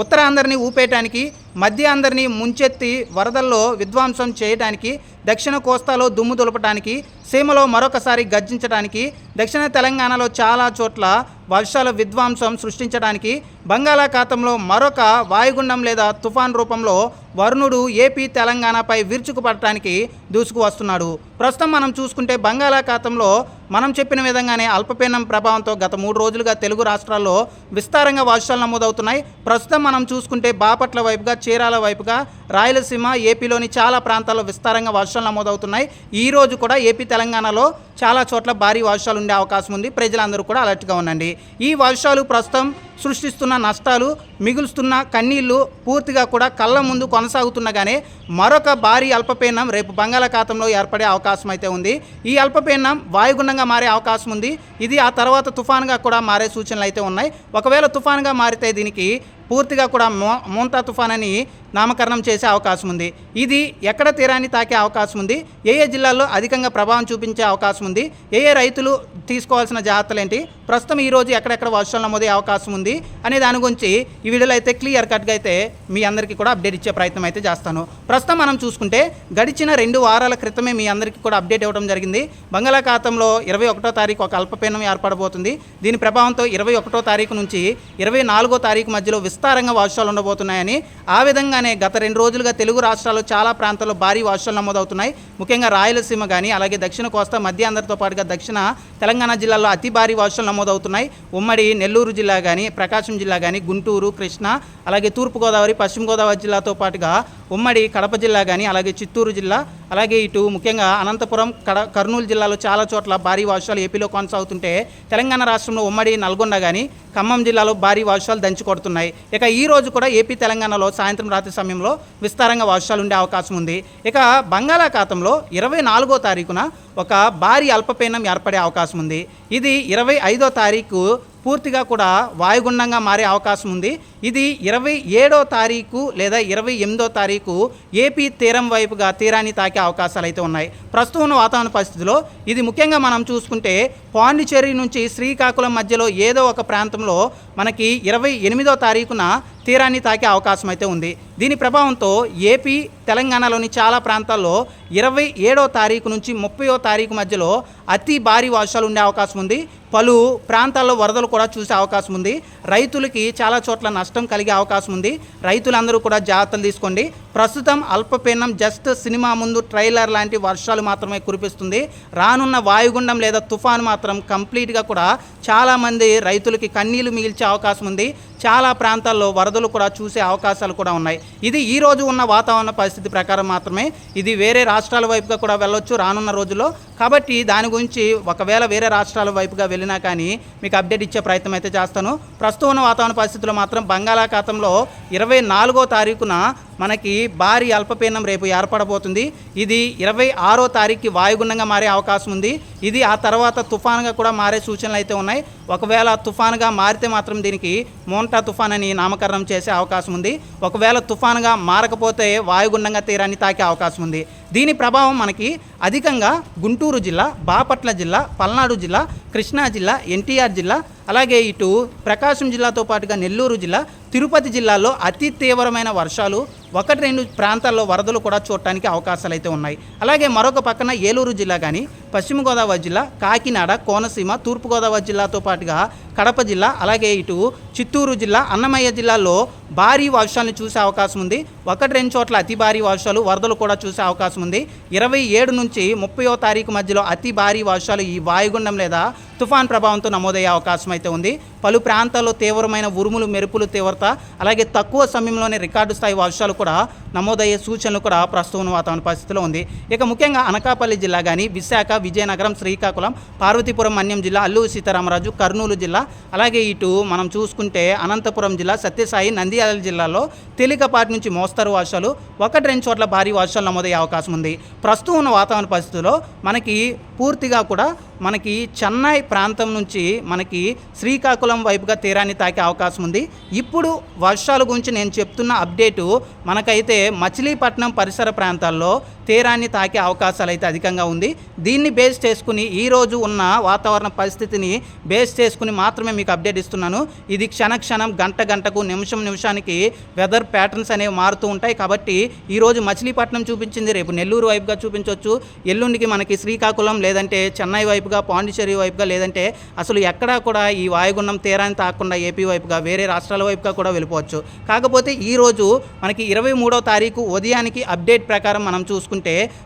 ఉత్తరాంధ్రని ఊపేయటానికి మధ్య అందరినీ ముంచెత్తి వరదల్లో విధ్వంసం చేయడానికి దక్షిణ కోస్తాలో దుమ్ము దులపటానికి సీమలో మరొకసారి గర్జించడానికి దక్షిణ తెలంగాణలో చాలా చోట్ల వర్షాల విధ్వంసం సృష్టించడానికి బంగాళాఖాతంలో మరొక వాయుగుండం లేదా తుఫాన్ రూపంలో వరుణుడు ఏపీ తెలంగాణపై విరుచుకుపడటానికి దూసుకు వస్తున్నాడు. ప్రస్తుతం మనం చూసుకుంటే బంగాళాఖాతంలో మనం చెప్పిన విధంగానే అల్పపీడనం ప్రభావంతో గత మూడు రోజులుగా తెలుగు రాష్ట్రాల్లో విస్తారంగా వర్షాలు నమోదవుతున్నాయి. ప్రస్తుతం మనం చూసుకుంటే బాపట్ల వైపుగా చీరాల వైపుగా రాయలసీమ ఏపీలోని చాలా ప్రాంతాల్లో విస్తారంగా వర్షాలు నమోదవుతున్నాయి. ఈ రోజు కూడా ఏపీ తెలంగాణలో చాలా చోట్ల భారీ వర్షాలు ఉండే అవకాశం ఉంది. ప్రజలందరూ కూడా అలర్ట్గా ఉండండి. ఈ వర్షాలు ప్రస్తుతం సృష్టిస్తున్న నష్టాలు మిగులుస్తున్న కన్నీళ్ళు పూర్తిగా కూడా కళ్ళ ముందు కొనసాగుతుండగానే మరొక భారీ అల్పపీడనం రేపు బంగాళాఖాతంలో ఏర్పడే అవకాశం అయితే ఉంది. ఈ అల్పపీడనం వాయుగుండంగా మారే అవకాశం ఉంది. ఇది ఆ తర్వాత తుఫాన్గా కూడా మారే సూచనలు అయితే ఉన్నాయి. ఒకవేళ తుఫాన్గా మారితే దీనికి పూర్తిగా కూడా మో మోంతా తుఫాన్ అని నామకరణం చేసే అవకాశం ఉంది. ఇది ఎక్కడ తీరాన్ని తాకే అవకాశం ఉంది. ఏ ఏ జిల్లాల్లో అధికంగా ప్రభావం చూపించే అవకాశం ఉంది. ఏ ఏ రైతులు తీసుకోవాల్సిన జాగ్రత్తలు ఏంటి? ప్రస్తుతం ఈ రోజు ఎక్కడెక్కడ వర్షాలు నమోదే అవకాశం ఉంది అనే దాని గురించి ఈ వీడియోలో అయితే క్లియర్ కట్గా అయితే మీ అందరికీ కూడా అప్డేట్ ఇచ్చే ప్రయత్నం అయితే చేస్తాను. ప్రస్తుతం మనం చూసుకుంటే గడిచిన రెండు వారాల క్రితమే మీ అందరికీ కూడా అప్డేట్ ఇవ్వడం జరిగింది. బంగాళాఖాతంలో ఇరవై ఒకటో తారీఖు ఒక అల్పపీనం ఏర్పడబోతుంది. దీని ప్రభావంతో ఇరవై ఒకటో తారీఖు నుంచి ఇరవై నాలుగో తారీఖు మధ్యలో విస్తారంగా వర్షాలు ఉండబోతున్నాయని ఆ విధంగానే గత రెండు రోజులుగా తెలుగు రాష్ట్రాల్లో చాలా ప్రాంతాల్లో భారీ వర్షాలు నమోదవుతున్నాయి. ముఖ్యంగా రాయలసీమ కానీ అలాగే దక్షిణ కోస్తా మధ్య అందరితో పాటుగా దక్షిణ తెలంగాణ జిల్లాలో అతి భారీ వర్షాలు నమోదవుతున్నాయి. ఉమ్మడి నెల్లూరు జిల్లా కానీ ప్రకాశం జిల్లా కానీ గుంటూరు కృష్ణ అలాగే తూర్పుగోదావరి పశ్చిమ గోదావరి జిల్లాతో పాటుగా ఉమ్మడి కడప జిల్లా కానీ అలాగే చిత్తూరు జిల్లా అలాగే ఇటు ముఖ్యంగా అనంతపురం కడ కర్నూలు జిల్లాలో చాలా చోట్ల భారీ వర్షాలు ఏపీలో కొనసాగుతుంటే తెలంగాణ రాష్ట్రంలో ఉమ్మడి నల్గొండ కానీ ఖమ్మం జిల్లాలో భారీ వర్షాలు దంచి కొడుతున్నాయి ఇక ఈ రోజు కూడా ఏపీ తెలంగాణలో సాయంత్రం రాత్రి సమయంలో విస్తారంగా వర్షాలు ఉండే అవకాశం ఉంది. ఇక బంగాళాఖాతంలో ఇరవై నాలుగో తారీఖున ఒక భారీ అల్పపీనం ఏర్పడే అవకాశం ఉంది. ఇది ఇరవై ఐదో తారీఖు పూర్తిగా కూడా వాయుగుండంగా మారే అవకాశం ఉంది. ఇది ఇరవై ఏడో తారీఖు లేదా ఇరవై ఎనిమిదో తారీఖు ఏపీ తీరం వైపుగా తీరాన్ని తాకే అవకాశాలు అయితే ఉన్నాయి. ప్రస్తుతం ఉన్న వాతావరణ పరిస్థితిలో ఇది ముఖ్యంగా మనం చూసుకుంటే పాండిచేరి నుంచి శ్రీకాకుళం మధ్యలో ఏదో ఒక ప్రాంతంలో మనకి ఇరవై ఎనిమిదో తారీఖున తీరాన్ని తాకే అవకాశం అయితే ఉంది. దీని ప్రభావంతో ఏపీ తెలంగాణలోని చాలా ప్రాంతాల్లో ఇరవై ఏడో తారీఖు నుంచి ముప్పయో తారీఖు మధ్యలో అతి భారీ వర్షాలు ఉండే అవకాశం ఉంది. పలు ప్రాంతాల్లో వరదలు కూడా చూసే అవకాశం ఉంది. రైతులకి చాలా చోట్ల నష్టం కలిగే అవకాశం ఉంది. రైతులందరూ కూడా జాగ్రత్తలు తీసుకోండి. ప్రస్తుతం అల్పపీడనం జస్ట్ సినిమా ముందు ట్రైలర్ లాంటి వర్షాలు మాత్రమే కురిపిస్తుంది. రానున్న వాయుగుండం లేదా తుఫాను మాత్రం కంప్లీట్గా కూడా చాలామంది రైతులకి కన్నీళ్ళు మిగిల్చే అవకాశం ఉంది. చాలా ప్రాంతాల్లో వరదలు కూడా చూసే అవకాశాలు కూడా ఉన్నాయి. ఇది ఈ రోజు ఉన్న వాతావరణ పరిస్థితి ప్రకారం మాత్రమే. ఇది వేరే రాష్ట్రాల వైపుగా కూడా వెళ్ళొచ్చు రానున్న రోజుల్లో. కాబట్టి దాని గురించి ఒకవేళ వేరే రాష్ట్రాల వైపుగా వెళ్ళినా కానీ మీకు అప్డేట్ ఇచ్చే ప్రయత్నం అయితే చేస్తాను. ప్రస్తుతం ఉన్న వాతావరణ పరిస్థితుల్లో మాత్రం బంగాళాఖాతంలో ఇరవై నాలుగో తారీఖున మనకి భారీ అల్పపీడనం రేపు ఏర్పడబోతుంది. ఇది ఇరవై ఆరో తారీఖుకి వాయుగుండంగా మారే అవకాశం ఉంది. ఇది ఆ తర్వాత తుఫాన్గా కూడా మారే సూచనలు అయితే ఉన్నాయి. ఒకవేళ తుఫాన్గా మారితే మాత్రం దీనికి మోంటా తుఫాన్ అని నామకరణం చేసే అవకాశం ఉంది. ఒకవేళ తుఫాన్గా మారకపోతే వాయుగుండంగా తీరాన్ని తాకే అవకాశం ఉంది. దీని ప్రభావం మనకి అధికంగా గుంటూరు జిల్లా బాపట్ల జిల్లా పల్నాడు జిల్లా కృష్ణా జిల్లా ఎన్టీఆర్ జిల్లా అలాగే ఇటు ప్రకాశం జిల్లాతో పాటుగా నెల్లూరు జిల్లా తిరుపతి జిల్లాలో అతి తీవ్రమైన వర్షాలు ఒకటి రెండు ప్రాంతాల్లో వరదలు కూడా చూడటానికి అవకాశాలు అయితే ఉన్నాయి. అలాగే మరొక పక్కన ఏలూరు జిల్లా కానీ పశ్చిమ గోదావరి జిల్లా కాకినాడ కోనసీమ తూర్పుగోదావరి జిల్లాతో పాటుగా కడప జిల్లా అలాగే ఇటు చిత్తూరు జిల్లా అన్నమయ్య జిల్లాలో భారీ వర్షాలను చూసే అవకాశం ఉంది. ఒకటి రెండు చోట్ల అతి భారీ వర్షాలు వరదలు కూడా చూసే అవకాశం ఉంది. ఇరవై ఏడు నుంచి ముప్పయో తారీఖు మధ్యలో అతి భారీ వర్షాలు ఈ వాయుగుండం లేదా తుఫాన్ ప్రభావంతో నమోదయ్యే అవకాశం అయితే ఉంది. పలు ప్రాంతాల్లో తీవ్రమైన ఉరుములు మెరుపులు తీవ్రత అలాగే తక్కువ సమయంలోనే రికార్డు స్థాయి వర్షాలు కూడా నమోదయ్యే సూచనలు కూడా ప్రస్తుతం ఉన్న వాతావరణ పరిస్థితిలో ఉంది. ఇక ముఖ్యంగా అనకాపల్లి జిల్లా కానీ విశాఖ విజయనగరం శ్రీకాకుళం పార్వతీపురం మన్యం జిల్లా అల్లూరు సీతారామరాజు కర్నూలు జిల్లా అలాగే ఇటు మనం చూసుకుంటే అనంతపురం జిల్లా సత్యసాయి నంద్యాల జిల్లాలో తేలికపాటి నుంచి మోస్తరు వర్షాలు ఒకటి రెండు చోట్ల భారీ వర్షాలు నమోదయ్యే అవకాశం ఉంది. ప్రస్తుతం ఉన్న వాతావరణ పరిస్థితుల్లో మనకి పూర్తిగా కూడా మనకి చెన్నై ప్రాంతం నుంచి మనకి శ్రీకాకుళం వైపుగా తీరాన్ని తాకే అవకాశం ఉంది. ఇప్పుడు వర్షాల గురించి నేను చెప్తున్న అప్డేటు మనకైతే మచిలీపట్నం పరిసర ప్రాంతాల్లో తీరాన్ని తాకే అవకాశాలు అయితే అధికంగా ఉంది. దీన్ని బేస్ చేసుకుని ఈరోజు ఉన్న వాతావరణ పరిస్థితిని బేస్ చేసుకుని మాత్రమే మీకు అప్డేట్ ఇస్తున్నాను. ఇది క్షణ క్షణం గంట గంటకు నిమిషం నిమిషానికి వెదర్ ప్యాటర్న్స్ అనేవి మారుతూ ఉంటాయి. కాబట్టి ఈరోజు మచిలీపట్నం చూపించింది రేపు నెల్లూరు వైపుగా చూపించవచ్చు ఎల్లుండికి మనకి శ్రీకాకుళం లేదంటే చెన్నై వైపుగా పాండిచేరి వైపుగా లేదంటే అసలు ఎక్కడా కూడా ఈ వాయుగుండం తీరాన్ని తాకుండా ఏపీ వైపుగా వేరే రాష్ట్రాల వైపుగా కూడా వెళ్ళిపోవచ్చు. కాకపోతే ఈరోజు మనకి ఇరవై మూడో తారీఖు ఉదయానికి అప్డేట్ ప్రకారం మనం చూసుకుంటే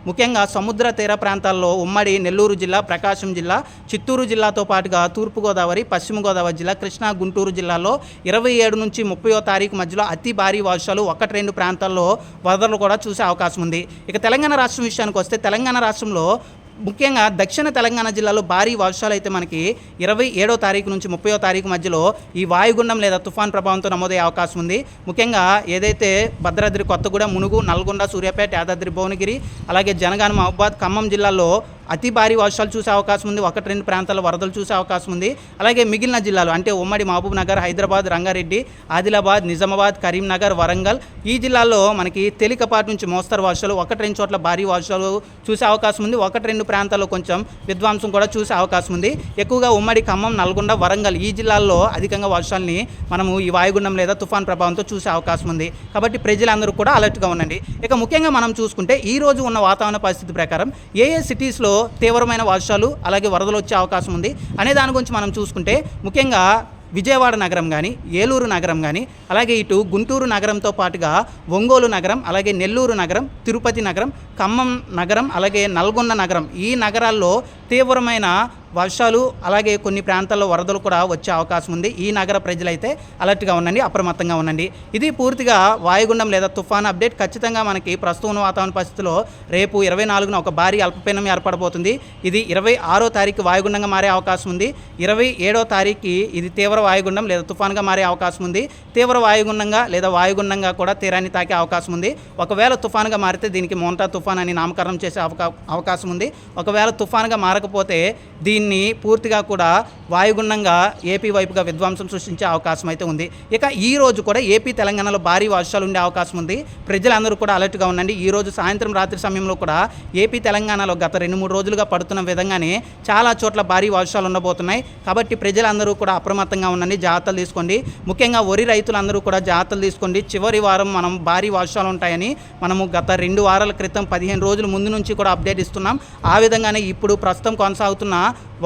ముఖ్యంగా సముద్ర తీర ప్రాంతాల్లో ఉమ్మడి నెల్లూరు జిల్లా ప్రకాశం జిల్లా చిత్తూరు జిల్లాతో పాటుగా తూర్పుగోదావరి పశ్చిమ గోదావరి జిల్లా కృష్ణా గుంటూరు జిల్లాలో ఇరవై ఏడు నుంచి ముప్పయో తారీఖు మధ్యలో అతి భారీ వర్షాలు ఒకటి రెండు ప్రాంతాల్లో వరదలు కూడా చూసే అవకాశం ఉంది. ఇక తెలంగాణ రాష్ట్రం విషయానికి వస్తే తెలంగాణ రాష్ట్రంలో ముఖ్యంగా దక్షిణ తెలంగాణ జిల్లాలో భారీ వర్షాలు అయితే మనకి ఇరవై ఏడో తారీఖు నుంచి ముప్పయో తారీఖు మధ్యలో ఈ వాయుగుండం లేదా తుఫాన్ ప్రభావంతో నమోదయ్యే అవకాశం ఉంది. ముఖ్యంగా ఏదైతే భద్రాద్రి కొత్తగూడెం మునుగు నల్గొండ సూర్యాపేట యాదాద్రి భువనగిరి అలాగే జనగాన మహబాద్ ఖమ్మం జిల్లాల్లో అతి భారీ వర్షాలు చూసే అవకాశం ఉంది. ఒకటి రెండు ప్రాంతాల వరదలు చూసే అవకాశం ఉంది. అలాగే మిగిలిన జిల్లాలు అంటే ఉమ్మడి మహబూబ్ నగర్ హైదరాబాద్ రంగారెడ్డి ఆదిలాబాద్ నిజామాబాద్ కరీంనగర్ వరంగల్ ఈ జిల్లాల్లో మనకి తేలికపాటి నుంచి మోస్తరు వర్షాలు ఒకటి రెండు చోట్ల భారీ వర్షాలు చూసే అవకాశం ఉంది. ఒకటి రెండు ప్రాంతాల్లో కొంచెం విధ్వంసం కూడా చూసే అవకాశం ఉంది. ఎక్కువగా ఉమ్మడి ఖమ్మం నల్గొండ వరంగల్ ఈ జిల్లాల్లో అధికంగా వర్షాలని మనము ఈ వాయుగుండం లేదా తుఫాన్ ప్రభావంతో చూసే అవకాశం ఉంది. కాబట్టి ప్రజలందరూ కూడా అలర్ట్గా ఉండండి. ఇక ముఖ్యంగా మనం చూసుకుంటే ఈ రోజు ఉన్న వాతావరణ పరిస్థితి ప్రకారం ఏ ఏ సిటీస్లో తీవ్రమైన వర్షాలు అలాగే వరదలు వచ్చే అవకాశం ఉంది. అనే దాని గురించి మనం చూసుకుంటే ముఖ్యంగా విజయవాడ నగరం కానీ ఏలూరు నగరం కానీ అలాగే ఇటు గుంటూరు నగరంతో పాటుగా ఒంగోలు నగరం అలాగే నెల్లూరు నగరం తిరుపతి నగరం ఖమ్మం నగరం అలాగే నల్గొండ నగరం ఈ నగరాల్లో తీవ్రమైన వర్షాలు అలాగే కొన్ని ప్రాంతాల్లో వరదలు కూడా వచ్చే అవకాశం ఉంది. ఈ నగర ప్రజలైతే అలర్ట్గా ఉండండి అప్రమత్తంగా ఉండండి. ఇది పూర్తిగా వాయుగుండం లేదా తుఫాన్ అప్డేట్. ఖచ్చితంగా మనకి ప్రస్తుతం ఉన్న వాతావరణ పరిస్థితిలో రేపు ఇరవై నాలుగున ఒక భారీ అల్పపీనం ఏర్పడబోతుంది. ఇది ఇరవై ఆరో తారీఖు వాయుగుండంగా మారే అవకాశం ఉంది. ఇరవై ఏడో తారీఖుకి ఇది తీవ్ర వాయుగుండం లేదా తుఫాన్గా మారే అవకాశం ఉంది. తీవ్ర వాయుగుండంగా లేదా వాయుగుండంగా కూడా తీరాన్ని తాకే అవకాశం ఉంది. ఒకవేళ తుఫాన్గా మారితే దీనికి మోంటా తుఫాన్ అని నామకరణం చేసే అవకా అవకాశం ఉంది. ఒకవేళ తుఫాన్గా మారకపోతే దీన్ని పూర్తిగా కూడా వాయుగుండంగా ఏపీ వైపుగా విధ్వంసం సృష్టించే అవకాశం అయితే ఉంది. ఇక ఈ రోజు కూడా ఏపీ తెలంగాణలో భారీ వర్షాలు ఉండే అవకాశం ఉంది. ప్రజలందరూ కూడా అలర్ట్గా ఉండండి. ఈ రోజు సాయంత్రం రాత్రి సమయంలో కూడా ఏపీ తెలంగాణలో గత రెండు మూడు రోజులుగా పడుతున్న విధంగానే చాలా చోట్ల భారీ వర్షాలు ఉండబోతున్నాయి. కాబట్టి ప్రజలందరూ కూడా అప్రమత్తంగా ఉండండి. జాగ్రత్తలు తీసుకోండి. ముఖ్యంగా వరి రైతులందరూ కూడా జాగ్రత్తలు తీసుకోండి. చివరి వారం మనం భారీ వర్షాలు ఉంటాయని మనము గత రెండు వారాల క్రితం పదిహేను రోజుల ముందు నుంచి కూడా అప్డేట్ ఇస్తున్నాం. ఆ విధంగానే ఇప్పుడు ప్రస్తుతం కొనసాగుతున్న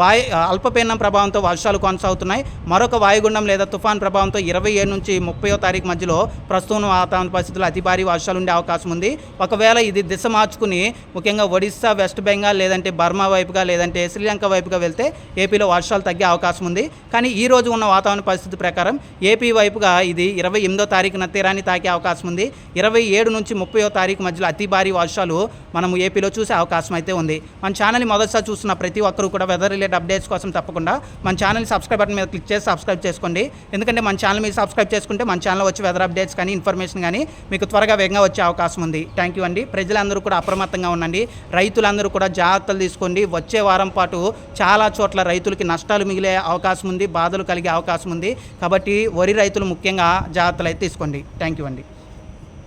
వాయు అల్పపీడనం ప్రభావంతో వర్షాలు కొనసాగుతున్నాయి. మరొక వాయుగుండం లేదా తుఫాన్ ప్రభావంతో ఇరవై ఏడు నుంచి ముప్పయో తారీఖు మధ్యలో ప్రస్తుతం వాతావరణ పరిస్థితుల్లో అతి భారీ వర్షాలు ఉండే అవకాశం ఉంది. ఒకవేళ ఇది దిశ మార్చుకుని ముఖ్యంగా ఒడిస్సా వెస్ట్ బెంగాల్ లేదంటే బర్మా వైపుగా లేదంటే శ్రీలంక వైపుగా వెళ్తే ఏపీలో వర్షాలు తగ్గే అవకాశం ఉంది. కానీ ఈ రోజు ఉన్న వాతావరణ పరిస్థితి ప్రకారం ఏపీ వైపుగా ఇది ఇరవై ఎనిమిదో తారీఖున తీరాన్ని తాకే అవకాశం ఉంది. ఇరవై ఏడు నుంచి ముప్పయో తారీఖు మధ్యలో అతి భారీ వర్షాలు మనం ఏపీలో చూసే అవకాశం అయితే ఉంది. మన ఛానల్ని మొదటిసారి చూస్తున్న ప్రతి ఒక్కరూ కూడా వెదర్ రిలేటెడ్ అప్డేట్స్ కోసం తప్పకుండా మన ఛానల్ సబ్స్క్రైబ్ బటన్ మీద క్లిక్ చేసి సబ్స్క్రైబ్ చేసుకోండి. ఎందుకంటే మన ఛానల్ మీరు సబ్స్క్రైబ్ చేసుకుంటే మన ఛానల్ వచ్చి వెదర్ అప్డేట్స్ కానీ ఇన్ఫర్మేషన్ కానీ మీకు త్వరగా వేగంగా వచ్చే అవకాశం ఉంది. థ్యాంక్ యూ అండి. ప్రజలందరూ కూడా అప్రమత్తంగా ఉండండి. రైతులందరూ కూడా జాగ్రత్తలు తీసుకోండి. వచ్చే వారం పాటు చాలా చోట్ల రైతులకి నష్టాలు మిగిలే అవకాశం ఉంది బాధలు కలిగే అవకాశం ఉంది. కాబట్టి వరి రైతులు ముఖ్యంగా జాగ్రత్తలు అయితే తీసుకోండి. థ్యాంక్ యూ అండి.